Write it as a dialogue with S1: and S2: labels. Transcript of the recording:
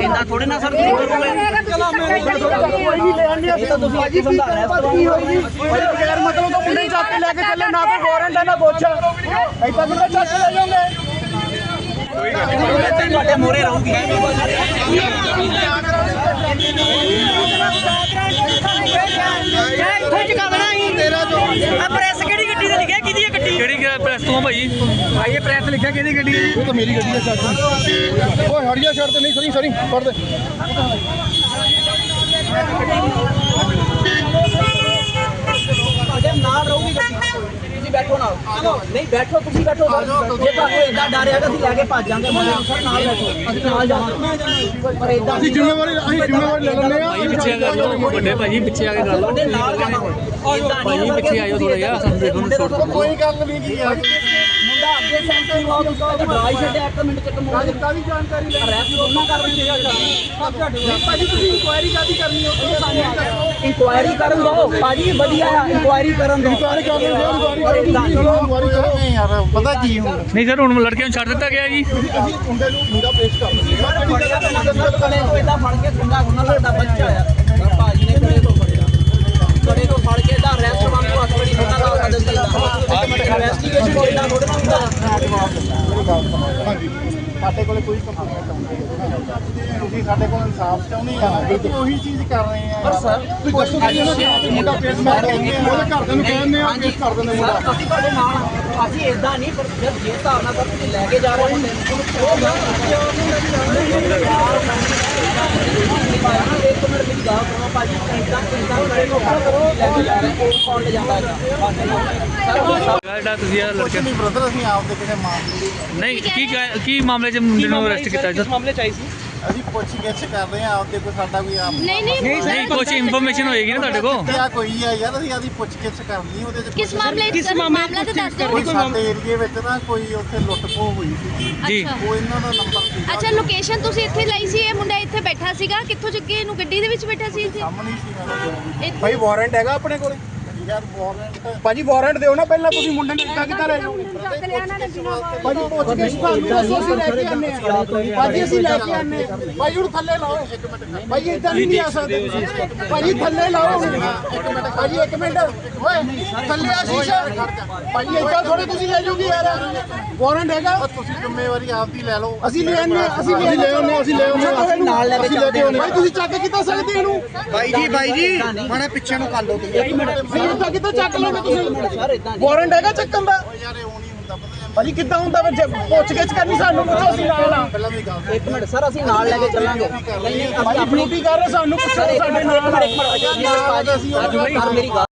S1: ਇੰਨਾ ਥੋੜੇ ਨਾ ਸਰ ਤੁਸੀਂ ਕਰੋਗੇ। ਇਹ ਤਾਂ ਤੁਸੀਂ ਅੱਜ ਸਮਝਾਣਾ
S2: ਕੀ ਹੋਏਗੀ ਭਾਈ ਬਗੈਰ ਮਤਲਬ ਤੋਂ ਮੁੰਡੇ ਚੱਕ ਕੇ ਲੈ ਕੇ ਚੱਲੇ ਨਾ ਕੋਈ ਵਾਰੰਟ ਹੈ ਨਾ ਕੁਛ। ਐਦਾਂ ਕਿਵੇਂ ਚੱਕ ਕੇ ਲੈ ਜਾਓਗੇ
S1: ਤੁਹਾਡੇ ਮੋਰੇ ਰਹੂਗੀ। ਤੇਰਾ ਜੋ ਆ ਪ੍ਰੈਸ ਕਿਹੜੀ ਗੱਡੀ ਤੇ ਲਿਖਿਆ ਕਿਹਦੀ ਹੈ ਗੱਡੀ
S3: ਪ੍ਰੈਸ ਤੋਂ ਭਾਈ?
S1: ਭਾਈ ਇਹ ਪ੍ਰੈਸ ਲਿਖਿਆ ਕਿਹਦੀ ਗੱਡੀ ਹੈ
S2: ਉਹ ਤਾਂ ਮੇਰੀ ਗੱਡੀ ਹੈ ਚੱਕ ਓਏ ਹੜੀਆ ਛੱਡ ਤੇ ਨਹੀਂ ਸਰੀ ਸਰੀ ਫੜ ਦੇ।
S1: ਨਹੀਂ ਬੈਠੋ ਤੁਸੀਂ ਬੈਠੋ ਜੇ ਤੁਹਾਨੂੰ ਇਦਾਂ ਡਰ ਹੈਗਾ ਅਸੀਂ ਲੈ ਕੇ ਭੱਜ ਜਾਾਂਗੇ ਮੁੰਡੇ ਨੂੰ ਸਰ ਨਾਲ ਬੈਠੋ। ਅਸੀਂ ਨਾਲ ਜਾਵਾਂਗੇ। ਪਰ ਇਦਾਂ
S2: ਅਸੀਂ ਜ਼ਿੰਮੇਵਾਰੀ ਅਸੀਂ ਜ਼ਿੰਮੇਵਾਰੀ ਲੈ ਲੈਂਦੇ ਆ
S3: ਭਾਈ ਪਿੱਛੇ ਆ ਕੇ ਗੱਲ ਵੱਡੇ ਭਾਈ ਪਿੱਛੇ ਆ ਕੇ ਗੱਲ
S1: ਤੁਹਾਡੇ ਨਾਲ ਜਾਵਾਂਗੇ
S3: ਭਾਈ ਪਿੱਛੇ ਆਇਓ ਥੋੜਾ ਜਿਹਾ ਸਾਨੂੰ ਦੇਖੋ ਨੂੰ ਛੋਟ
S2: ਕੋਈ ਗੱਲ ਨਹੀਂ ਕੀ ਆ
S1: ਮੁੰਡਾ ਅੱਗੇ ਸੈਂਟਰ ਨੂੰ ਆਉਂਦਾ ਉਹਦਾ ਡਰਾਈ ਛੱਡਿਆ ਇੱਕ ਮਿੰਟ ਚ ਕਮੋੜ
S2: ਕਾਦੀ ਜਾਣਕਾਰੀ ਲੈ
S1: ਰੈਸਟ ਉਹਨਾਂ ਕਰ ਰਹੀ
S2: ਨਹੀਂ ਭਾਜੀ ਤੁਸੀਂ ਇਨਕੁਆਇਰੀ ਕਾਦੀ ਕਰਨੀ ਹੈ? ਸਾਨੂੰ ਦੱਸੋ।
S1: ਇਨਕੁਆਇਰੀ ਕਰਨ ਦੋ। ਭਾਜੀ ਵਧੀਆ ਆ ਇਨਕੁਆਇਰੀ ਕਰਨ ਦੋ।
S2: ਇਨਕੁਆਇਰੀ ਕਰ ਰਹੇ ਹੋ ਇਨਕੁਆਇਰੀ ਕਰੋ ਚਲੋ ਇਨਕੁਆਇਰੀ ਕਰੋ ਯਾਰ ਪਤਾ ਕੀ ਹੁੰਦਾ
S3: ਨਹੀਂ ਸਰ ਹੁਣ ਲੜਕਿਆਂ ਨੂੰ ਛੱਡ ਦਿੱਤਾ ਗਿਆ ਜੀ।
S2: ਅਸੀਂ ਮੁੰਡੇ ਨੂੰ ਮੁੰਡਾ ਪੇਸ਼ ਕਰ ਦਿੰਦੇ
S1: ਫੜਿਆ ਤਾਂ ਨਾ ਕਲੇ ਤੋਂ ਇਦਾਂ ਫੜ ਕੇ ਖੁੰਡਾ ਖੁੰਡਾ ਲੱਗਦਾ ਬੱਚਾ ਆ ਭਾਜੀ ਨੇ ਕਲੇ ਤੋਂ ਫੜਿਆ ਕਲੇ ਤੋਂ ਫੜ ਕੇ ਇਹਦਾ ਰੈਸਟ ਵਾਂਗੂ ਹੱਥ ਬੜੀ ਖੁੰਡਾ ਲਾ ਦਿੰਦੇ ਇਨਵੈਸਟੀਗੇਸ਼ਨ ਕੋਈ ਨਾ ਥੋੜਾ ਹੁੰਦਾ
S2: ਹਾਂਜੀ। ਸਾਡੇ ਕੋਲੇ ਕੋਈ ਕੰਪਲੇਂਟ ਨਹੀਂ ਤੁਸੀਂ ਸਾਡੇ ਕੋਲ ਇਨਸਾਫ ਚਾਹੁੰਦੇ ਆ ਅਸੀਂ ਉਹੀ ਚੀਜ਼ ਕਰ ਰਹੇ ਆ। ਪਰ ਸਰ ਤੁਸੀਂ ਦੱਸੋ ਕਿ ਇਹਨਾਂ ਮੁੰਡਾ ਪੇਸ਼ ਕਰ ਕਹਿੰਦੇ ਆ ਉਹਦੇ ਘਰਦਿਆਂ ਨੂੰ ਕਹਿੰਦੇ ਆ ਪੇਸ਼ ਕਰ ਦਿੰਦੇ ਮੁੰਡਾ।
S1: ਅਸੀਂ ਤੁਹਾਡੇ ਨਾਲ ਆ। ਅਸੀਂ ਇਦਾਂ ਨਹੀਂ ਪਰ ਜਦ ਜੇ ਹਿਸਾਬ ਨਾਲ ਤੁਸੀਂ ਲੈ ਕੇ ਜਾ ਰਹੇ ਹੋ ਉਹ ਗੱਲ ਇੱਕ ਮਿੰਟ ਮੇਰੀ ਗੱਲ ਸੁਣੋ ਭਾਜੀ ਇਦਾਂ ਇਦਾਂ ਕਰੇ ਨੂੰ ਕਰੋ ਲੈ ਕੇ ਜਾ ਰਹੇ ਉਹ ਕੌਣ ਲੈ ਜਾਂਦਾ ਹੈ ਸਰ
S3: ਜਿਹੜਾ ਤੁਸੀਂ ਇਹ ਲੜਕਿਆਂ
S2: ਨਹੀਂ ਬ੍ਰਦਰ ਅਸੀਂ ਆਪਦੇ ਕਿਸੇ ਮਾਮਲੇ
S3: ਨਹੀਂ ਕੀ ਕੀ ਮਾਮਲੇ 'ਚ ਮੁੰਡੇ ਨੂੰ ਅਰੈਸਟ ਕੀਤਾ? ਜੀ
S1: ਮਾਮਲੇ ਚ ਆਈ ਸੀ?
S2: ਅਸੀਂ ਪੁੱਛ ਗਿੱਛ ਕਰ ਰਹੇ ਆ ਆਪਦੇ ਕੋਈ ਸਾਡਾ ਕੋਈ ਆਪ
S4: ਨਹੀਂ ਨਹੀਂ
S3: ਨਹੀਂ ਕੁਝ ਇਨਫੋਰਮੇਸ਼ਨ ਹੋਏਗੀ ਨਾ ਤੁਹਾਡੇ ਕੋਲ?
S2: ਕਿਆ ਕੋਈ ਆ ਯਾਰ ਅਸੀਂ ਆਦੀ ਪੁੱਛ ਗਿੱਛ ਕਰਨੀ ਉਹਦੇ ਚ
S4: ਕਿਸ ਮਾਮਲੇ ਕਿਸ ਮਾਮਲਾ ਤਾਂ ਦੱਸ ਦਿਓ।
S2: ਕੋਈ ਸਾਡੇ ਏਰੀਏ ਵਿੱਚ ਨਾ ਕੋਈ ਉੱਥੇ ਲੁੱਟ ਖੋਹ ਹੋਈ ਸੀ।
S3: ਜੀ।
S2: ਉਹ ਇਹਨਾਂ ਦਾ ਨੰਬਰ ਸੀ
S4: ਅੱਛਾ ਲੋਕੇਸ਼ਨ ਤੁਸੀਂ ਇੱਥੇ ਲਈ ਸੀ ਇਹ ਮੁੰਡਾ ਇੱਥੇ ਬੈਠਾ ਸੀਗਾ। ਕਿੱਥੋਂ ਚੱਕੇ ਇਹਨੂੰ ਗੱਡੀ ਦੇ ਵਿੱਚ ਬੈਠਾ ਸੀ ਇੱਥੇ?
S2: ਸਾਹਮਣੇ ਸੀ
S5: ਭਾਈ ਵਾਰੰਟ ਹੈਗਾ ਆਪਣੇ ਕੋਲੇ?
S2: ਯਾਰ ਵਾਰੰਟ
S5: ਭਾਜੀ ਵਾਰੰਟ ਦਿਓ ਨਾ ਪਹਿਲਾਂ ਤੁਸੀਂ ਮੁੰਡੇ ਨੂੰ ਇੱਦਾਂ ਕਿੱਦਾਂ ਲੈ ਜਾਓ ਭਾਜੀ ਪੁੱਛ ਕੇ ਸਾਨੂੰ ਦੱਸੋ ਅਸੀਂ ਲੈ ਕੇ ਆਨੇ ਆ ਭਾਜੀ ਅਸੀਂ ਲੈ ਕੇ ਆਨੇ ਆ ਭਾਈ ਉਹਨੂੰ ਥੱਲੇ ਲਾਓ ਭਾਈ ਇਦਾਂ ਨਹੀਂ ਆ ਸਕਦੇ ਤੁਸੀਂ ਭਾਜੀ ਥੱਲੇ ਲਾਓ ਇੱਕ ਮਿੰਟ ਭਾਜੀ ਇੱਕ ਮਿੰਟ ਓਏ ਥੱਲੇ ਆ ਸ਼ੀਸ਼ਾ ਭਾਜੀ ਇਦਾਂ ਥੋੜੇ ਤੁਸੀਂ ਲੈ ਜਾਓਗੇ ਯਾਰ ਵਾਰੰਟ ਹੈਗਾ
S2: ਤੁਸੀਂ ਜ਼ਿੰਮੇਵਾਰੀ ਆਪਦੀ ਲੈ ਲਓ
S5: ਅਸੀਂ ਲੈ ਆਨੇ ਅਸੀਂ ਲੈ ਆਨੇ ਅਸੀਂ ਲੈ ਆਨੇ
S1: ਅਸੀਂ ਨਾਲ ਲੈ ਕੇ ਚੱਲਦੇ ਹਾਂ
S5: ਭਾਈ ਤੁਸੀਂ ਚੱਕ ਕਿੱਦਾਂ ਸਕਦੇ ਇਹਨੂੰ
S2: ਬਾਈ ਜੀ ਬਾਈ ਜੀ ਮਾੜਾ ਪਿੱਛੇ ਨੂੰ ਕਰ ਲਓ ਤੁਸੀਂ
S5: ਇੱਦਾਂ ਕਿੱਦਾਂ ਚੱਕ ਲੋਗੇ ਤੁਸੀਂ? ਵਾਰੰਟ ਹੈਗਾ ਚੱਕਣ ਦਾ? ਭਾਜੀ ਕਿੱਦਾਂ ਹੁੰਦਾ ਜੇ ਪੁੱਛ ਗਿੱਛ ਕਰਨੀ ਸਾਨੂੰ ਪੁੱਛੋ ਅਸੀਂ ਨਾਲ ਆ।
S2: ਵੀ
S1: ਇੱਕ ਮਿੰਟ ਸਰ ਅਸੀਂ ਨਾਲ ਲੈ ਕੇ ਚੱਲਾਂਗੇ। ਨਹੀਂ ਨਹੀਂ ਅਸੀਂ
S5: ਭਾਜੀ
S1: ਆਪਣੀ
S5: ਡਿਊਟੀ ਕਰ ਰਹੇ ਸਾਨੂੰ ਪੁੱਛੋ ਸਾਡੇ ਨਾਲ
S1: ਇੱਕ ਮਿੰਟ ਕਰ ਮੇਰੀ ਗੱਲ